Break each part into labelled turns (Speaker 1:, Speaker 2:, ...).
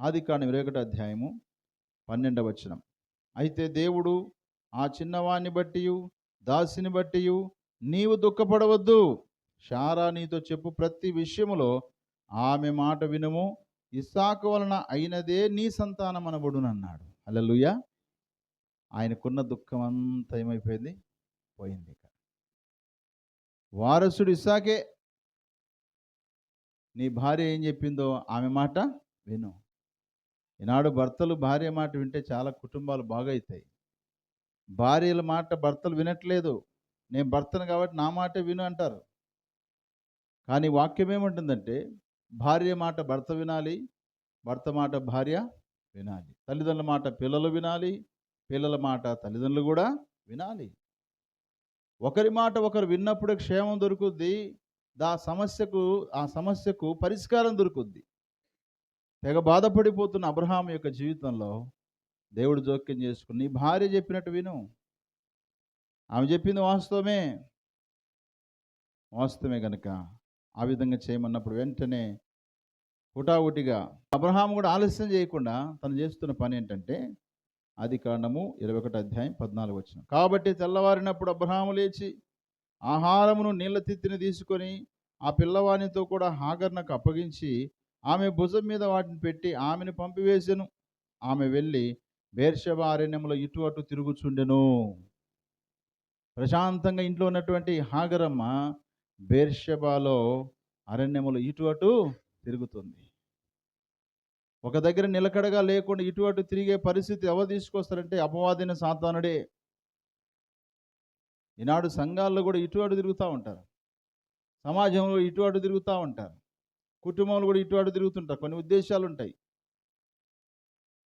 Speaker 1: ఆది కాండం ఇరవై ఒకటి అధ్యాయము పన్నెండవ వచనం. అయితే దేవుడు ఆ చిన్నవాణ్ణి బట్టి దాసిని బట్టి నీవు దుఃఖపడవద్దు. శారా నీతో చెప్పు ప్రతి విషయములో ఆమె మాట వినుము. ఇస్సాకు వలన అయినదే నీ సంతానం అనబడునన్నాడు. అల్లెలుయ్య ఆయనకున్న దుఃఖం అంతా ఏమైపోయింది? పోయింది ఇక. వారసుడు ఇస్సాకే నీ భార్య ఏం చెప్పిందో ఆమె మాట విను. ఈనాడు భర్తలు భార్య మాట వింటే చాలా కుటుంబాలు బాగవుతాయి భార్యల మాట భర్తలు వినట్లేదు. నేను భర్తను కాబట్టి నా మాటే విను అంటారు. కానీ వాక్యం ఏమంటుందంటే భార్య మాట భర్త వినాలి భర్త మాట భార్య వినాలి. తల్లిదండ్రుల మాట పిల్లలు వినాలి పిల్లల మాట తల్లిదండ్రులు కూడా వినాలి. ఒకరి మాట ఒకరు విన్నప్పుడు క్షేమం దొరుకుద్ది దా సమస్యకు ఆ సమస్యకు పరిష్కారం దొరుకుద్ది. తెగ బాధపడిపోతున్న అబ్రహాం యొక్క జీవితంలో దేవుడు జోక్యం చేసుకుని నీ భార్య చెప్పినట్టు విను. ఆమె చెప్పింది వాస్తవమే. వాస్తవమే కనుక ఆ విధంగా చేయమన్నప్పుడు వెంటనే హుటాహుటిగా అబ్రహాం కూడా ఆలస్యం చేయకుండా తను చేస్తున్న పని ఏంటంటే ఆది కాండము ఇరవై ఒకటి అధ్యాయం పద్నాలుగు వచ్చిన కాబట్టి తెల్లవారినప్పుడు అబ్రహాము లేచి ఆహారమును నీళ్ళ తిత్తిని తీసుకొని ఆ పిల్లవానితో కూడా హాగర్నకు అప్పగించి ఆమె భుజం మీద వాటిని పెట్టి ఆమెను పంపివేసెను. ఆమె వెళ్ళి బేర్షబ అరణ్యంలో ఇటు అటు తిరుగుచుండెను. ప్రశాంతంగా ఇంట్లో ఉన్నటువంటి హాగరమ్మ బేర్షబాలో అరణ్యములో ఇటు అటు తిరుగుతుంది. ఒక దగ్గర నిలకడగా లేకుండా ఇటు అటు తిరిగే పరిస్థితి ఎవరు తీసుకొస్తారంటే అపవాదిన సాతానుడే. ఈనాడు సంఘాల్లో కూడా ఇటు అటు తిరుగుతూ ఉంటారు. సమాజంలో ఇటు అటు తిరుగుతూ ఉంటారు. కుటుంబంలో కూడా ఇటు అటు తిరుగుతుంటారు. కొన్ని ఉద్దేశాలు ఉంటాయి.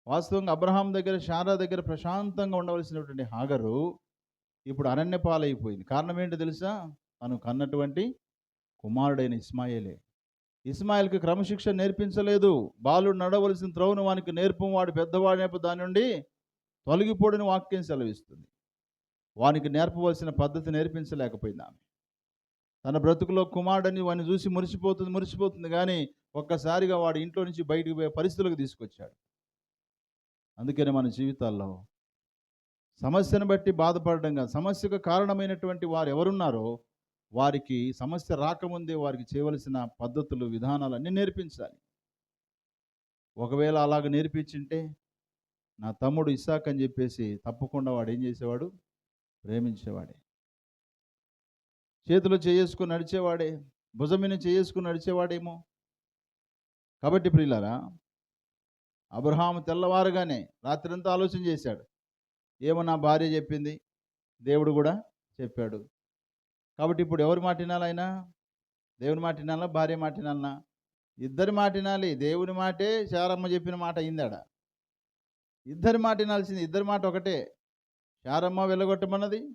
Speaker 1: వాస్తవంగా అబ్రహాం దగ్గర శారా దగ్గర ప్రశాంతంగా ఉండవలసినటువంటి హాగరు ఇప్పుడు అరణ్య పాలైపోయింది. కారణం ఏంటో తెలుసా? తను కన్నటువంటి కుమారుడైన ఇస్మాయిలే. ఇస్మాయిల్కి క్రమశిక్షణ నేర్పించలేదు. బాలుడు నడవలసిన త్రోవను వానికి నేర్పం వాడు పెద్దవాడినప్పుడు దాని నుండి తొలగిపోడని వాక్యం సెలవిస్తుంది. వానికి నేర్పవలసిన పద్ధతి నేర్పించలేకపోయింది ఆమె. తన బ్రతుకులో కుమారుడని వాడిని చూసి మురిసిపోతుంది మురిసిపోతుంది. కానీ ఒక్కసారిగా వాడు ఇంట్లో నుంచి బయటికి పోయే పరిస్థితులకు తీసుకొచ్చాడు. అందుకని మన జీవితాల్లో సమస్యను బట్టి బాధపడడం కాదు. సమస్యకు కారణమైనటువంటి వారు ఎవరున్నారో వారికి సమస్య రాకముందే వారికి చేయవలసిన పద్ధతులు విధానాలు అన్నీ నేర్పించాలి. ఒకవేళ అలాగ నేర్పించింటే నా తమ్ముడు ఇస్సాక్ అని చెప్పేసి తప్పకుండా వాడు ఏం చేసేవాడు? ప్రేమించేవాడే. చేతిలో చేసుకుని నడిచేవాడే భుజమిని చేసుకుని నడిచేవాడేమో. కాబట్టి ప్రియులారా అబ్రహాము తెల్లవారుగానే రాత్రంతా ఆలోచన చేశాడు. ఏమో నా భార్య చెప్పింది దేవుడు కూడా చెప్పాడు. కాబట్టి ఇప్పుడు ఎవరు మాటినాలైనా దేవుని మాటినాలా భార్య మాటినాలనా ఇద్దరి మాటినాలి దేవుని మాటే శారమ్మ చెప్పిన మాట అయిందాడ? ఇద్దరి మాటినాల్సింది ఇద్దరి మాట ఒకటే. శారమ్మ వెళ్ళగొట్టమన్నది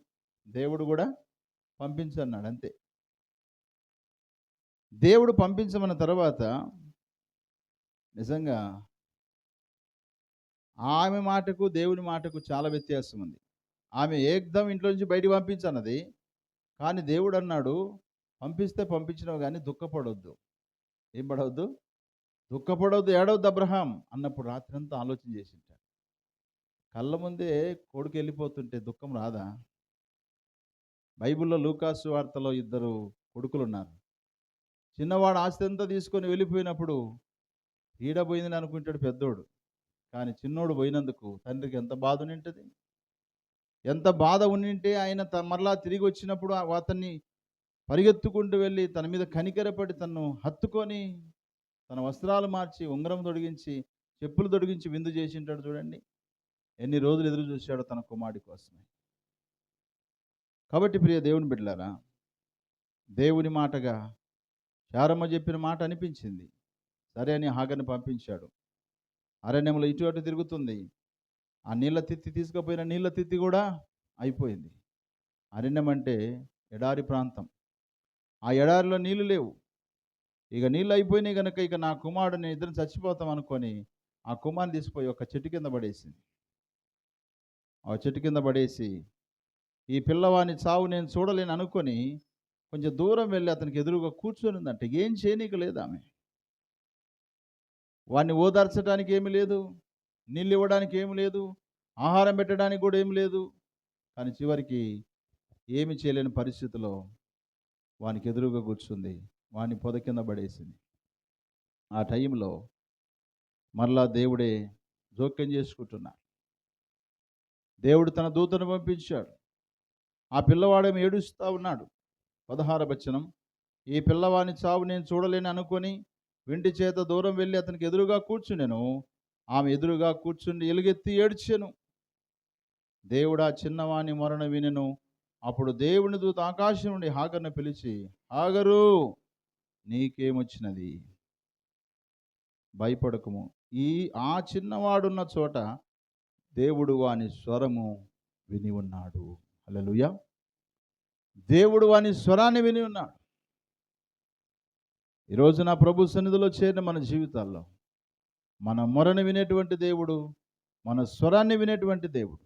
Speaker 1: దేవుడు కూడా పంపించన్నాడు అంతే. దేవుడు పంపించమన్న తర్వాత నిజంగా ఆమె మాటకు దేవుని మాటకు చాలా వ్యత్యాసం ఉంది. ఆమె ఏకదం ఇంట్లో నుంచి బయటికి పంపించన్నది కానీ దేవుడు అన్నాడు పంపిస్తే పంపించినావు కానీ దుఃఖపడవద్దు ఏం పడవద్దు? దుఃఖపడవద్దు ఏడవద్దు అబ్రహాం అన్నప్పుడు రాత్రంతా ఆలోచన చేసింటాడు. కళ్ళ ముందే కొడుకు వెళ్ళిపోతుంటే దుఃఖం రాదా? బైబిల్లో లూకాసు వార్తలో ఇద్దరు కొడుకులు ఉన్నారు చిన్నవాడు ఆస్తి అంతా తీసుకొని వెళ్ళిపోయినప్పుడు ఈడపోయిందని అనుకుంటాడు పెద్దోడు. కానీ చిన్నోడు పోయినందుకు తండ్రికి ఎంత బాధ ఉండింటది ఎంత బాధ ఉండింటే ఆయన త మరలా తిరిగి వచ్చినప్పుడు అతన్ని పరిగెత్తుకుంటూ వెళ్ళి తన మీద కనికరపడి తను హత్తుకొని తన వస్త్రాలు మార్చి ఉంగరం తొడిగించి చెప్పులు తొడిగించి విందు చేసింటాడు చూడండి. ఎన్ని రోజులు ఎదురు చూశాడో తన కుమారుడి కోసమే. కాబట్టి ప్రియ దేవుని బిడ్డలారా దేవుని మాటగా శారమ్మ చెప్పిన మాట అనిపించింది. సరే అని హాగర్ని పంపించాడు. అరణ్యంలో ఇటు అటు తిరుగుతుంది. ఆ నీళ్ళ తిత్తి తీసుకుపోయిన నీళ్ళ తిత్తి కూడా అయిపోయింది. అరణ్యం అంటే ఎడారి ప్రాంతం. ఆ ఎడారిలో నీళ్ళు లేవు. ఇక నీళ్ళు అయిపోయినాయి కనుక ఇక నా కుమారుడు నేను ఇద్దరు చచ్చిపోతాం అనుకొని ఆ కుమారుని తీసుకుపోయి ఒక చెట్టు కింద పడేసింది. ఆ చెట్టు కింద పడేసి ఈ పిల్లవాని చావు నేను చూడలేను అనుకొని కొంచెం దూరం వెళ్ళి అతనికి ఎదురుగా కూర్చొనిందంట ఏం చేయనీక లేదు ఆమె వాడిని ఓదార్చడానికి ఏమి లేదు. నీళ్ళు ఇవ్వడానికి ఏమి లేదు. ఆహారం పెట్టడానికి కూడా ఏమి లేదు. కానీ చివరికి ఏమి చేయలేని పరిస్థితిలో వానికి ఎదురుగా కూర్చుంది. వాని పొద కింద పడేసింది. ఆ టైంలో మరలా దేవుడే జోక్యం చేసుకుంటున్నాడు. దేవుడు తన దూతను పంపించాడు. ఆ పిల్లవాడేమో ఏడుస్తూ ఉన్నాడు? పదహార వచనం ఈ పిల్లవాని చావు నేను చూడలేని అనుకొని వెంటి చేత దూరం వెళ్ళి అతనికి ఎదురుగా కూర్చునేను. ఆమె ఎదురుగా కూర్చుని ఎలుగెత్తి ఏడ్చెను. దేవుడా చిన్నవాని మరణ వినెను. అప్పుడు దేవుని దూత ఆకాశం నుండి హాగర్ను పిలిచి హాగరు నీకేమొచ్చినది? భయపడకము. ఈ ఆ చిన్నవాడున్న చోట దేవుడు వాని స్వరము విని ఉన్నాడు. హల్లెలూయా. దేవుడు వాని స్వరాన్ని విని ఉన్నాడు. ఈరోజు నా ప్రభు సన్నిధిలో చేరిన మన జీవితాల్లో మన మొరను వినేటువంటి దేవుడు మన స్వరాన్ని వినేటువంటి దేవుడు.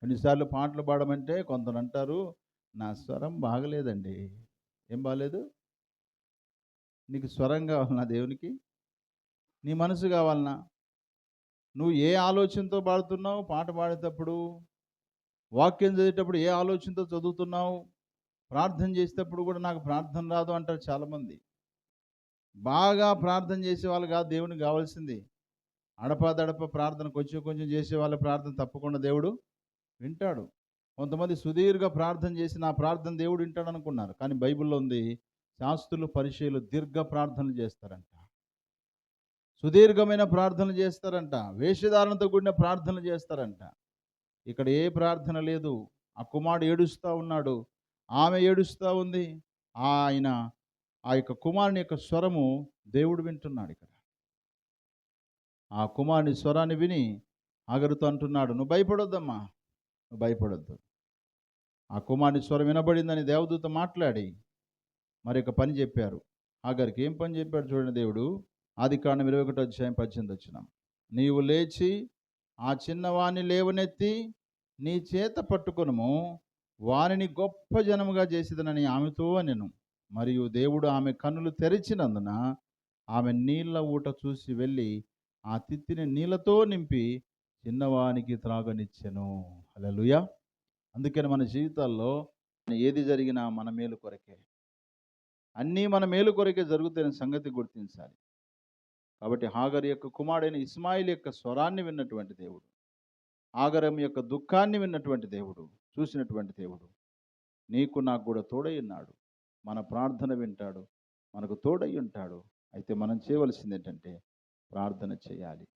Speaker 1: కొన్నిసార్లు పాటలు పాడమంటే కొందరు అంటారు నా స్వరం బాగలేదండి. ఏం బాగలేదు నీకు స్వరం కావాలన్నా దేవునికి? నీ మనసు కావాలన్నా నువ్వు ఏ ఆలోచనతో పాడుతున్నావు? పాట పాడేటప్పుడు వాక్యం చదివేటప్పుడు ఏ ఆలోచనతో చదువుతున్నావు? ప్రార్థన చేసేటప్పుడు కూడా నాకు ప్రార్థన రాదు అంటారు చాలామంది. బాగా ప్రార్థన చేసేవాళ్ళు కాదు దేవునికి కావాల్సింది. అడపదడప ప్రార్థన కొంచెం కొంచెం చేసే వాళ్ళ ప్రార్థన తప్పకుండా దేవుడు వింటాడు. కొంతమంది సుదీర్ఘ ప్రార్థన చేసి నా ప్రార్థన దేవుడు వింటాడు అనుకున్నారు. కానీ బైబిల్లో ఉంది శాస్త్రులు పరిచయలు దీర్ఘ ప్రార్థనలు చేస్తారంట. సుదీర్ఘమైన ప్రార్థనలు చేస్తారంట. వేషధారణతో కూడిన ప్రార్థనలు చేస్తారంట. ఇక్కడ ఏ ప్రార్థన లేదు. ఆ కుమారుడు ఏడుస్తూ ఉన్నాడు. ఆమె ఏడుస్తూ ఉంది. ఆయన ఆ యొక్క కుమారుని యొక్క స్వరము దేవుడు వింటున్నాడు ఇక్కడ. ఆ కుమారుని స్వరాన్ని విని ఆగరుతో అంటున్నాడు నువ్వు భయపడొద్దమ్మా నువ్వు భయపడొద్దు. ఆ కుమారుని స్వరం వినబడిందని దేవదూత మాట్లాడి మరి ఒక పని చెప్పారు. ఆగరికి ఏం పని చెప్పాడు చూడండి దేవుడు. ఆది కాండం ఇరవై ఒకటో అధ్యాయం పద్దెనిమిది వచ్చినాం. నీవు లేచి ఆ చిన్నవాణ్ణి లేవనెత్తి నీ చేత పట్టుకొనుము వారిని గొప్ప జనముగా చేసేదనని ఆమెతో నేను మరియు దేవుడు ఆమె కన్నులు తెరిచినందున ఆమె నీళ్ళ ఊట చూసి వెళ్ళి ఆ తిత్తిని నీళ్ళతో నింపి చిన్నవానికి త్రాగనిచ్చెను. హల్లెలూయా! అందుకని మన జీవితాల్లో ఏది జరిగినా మన మేలు కొరకే. అన్నీ మన మేలు కొరకే జరుగుతున్న సంగతి గుర్తించాలి. కాబట్టి హాగర్ యొక్క కుమారుడైన ఇస్మాయిల్ యొక్క స్వరాన్ని విన్నటువంటి దేవుడు. ఆగరం యొక్క దుఃఖాన్ని విన్నటువంటి దేవుడు చూసినటువంటి దేవుడు. నీకు నాకు కూడా తోడై ఉన్నాడు. మన ప్రార్థన వింటాడు. మనకు తోడై ఉంటాడు. అయితే మనం చేయవలసింది ఏంటంటే ప్రార్థన చేయాలి.